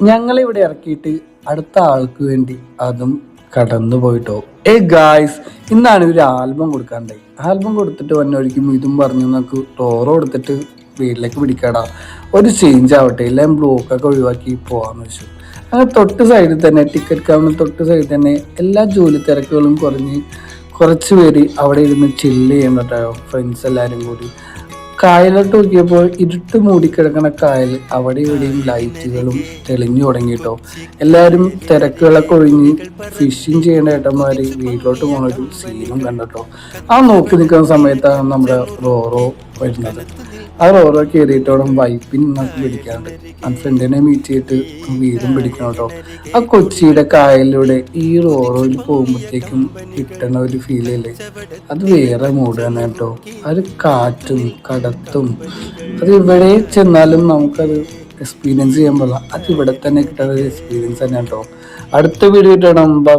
ഞങ്ങളിവിടെ ഇറക്കിയിട്ട് അടുത്ത ആൾക്ക് വേണ്ടി അതും കടന്നു പോയിട്ടോ. ഏ ഗായ്സ് ഇന്നാണ് ഒരു ആൽബം കൊടുക്കാണ്ടായി ആൽബം കൊടുത്തിട്ട് വന്നൊരിക്കും ഇതും പറഞ്ഞു നമുക്ക് ടോറോ കൊടുത്തിട്ട് വീട്ടിലേക്ക് പിടിക്കാടാ. ഒരു ചേഞ്ച് ആവട്ടെ എല്ലാം ബ്ലോക്കൊക്കെ ഒഴിവാക്കി പോകാമെന്ന് വെച്ചു. അങ്ങനെ തൊട്ട് സൈഡിൽ തന്നെ ടിക്കറ്റ് കാണുന്ന തൊട്ട് സൈഡിൽ തന്നെ എല്ലാ ജോലി തിരക്കുകളും കുറഞ്ഞ് കുറച്ച് പേര് അവിടെ ഇരുന്ന് ചില്ല് ചെയ്യുന്നുണ്ടോ ഫ്രണ്ട്സ് എല്ലാവരും കൂടി. കായലോട്ട് നോക്കിയപ്പോൾ ഇരുട്ട് മൂടിക്കിടക്കണ കായൽ അവിടെ ഇവിടെയും ലൈറ്റുകളും തെളിഞ്ഞു തുടങ്ങിട്ടോ എല്ലാവരും തിരക്കുകളൊക്കെ ഒഴിഞ്ഞ് ഫിഷിങ് ചെയ്യേണ്ട ഏട്ടന്മാർ വീട്ടിലോട്ട് പോകുന്ന ഒരു സീനും കണ്ടട്ടോ ആ നോക്കി നിൽക്കുന്ന സമയത്താണ് നമ്മുടെ റോറോ വരുന്നത് അത് ഓരോ കയറിയിട്ടോളം വൈപ്പിൻ പിടിക്കാണ്ട് ആ ഫ്രണ്ടിനെ മീറ്റ് ചെയ്തിട്ട് വീടും പിടിക്കണം കേട്ടോ ആ കൊച്ചിയുടെ കായലിലൂടെ ഈ റോറോയിൽ പോകുമ്പോഴത്തേക്കും കിട്ടണ ഒരു ഫീൽ അല്ലേ അത് വേറെ മൂഡ് തന്നെ കേട്ടോ അത് കാറ്റും കടത്തും. അത് ഇവിടെ ചെന്നാലും നമുക്കത് എക്സ്പീരിയൻസ് ചെയ്യാൻ പറ്റില്ല അത് ഇവിടെ തന്നെ കിട്ടുന്ന ഒരു എക്സ്പീരിയൻസ് തന്നെ കേട്ടോ അടുത്ത വീഡിയോ ഇട്ടണം ബൈ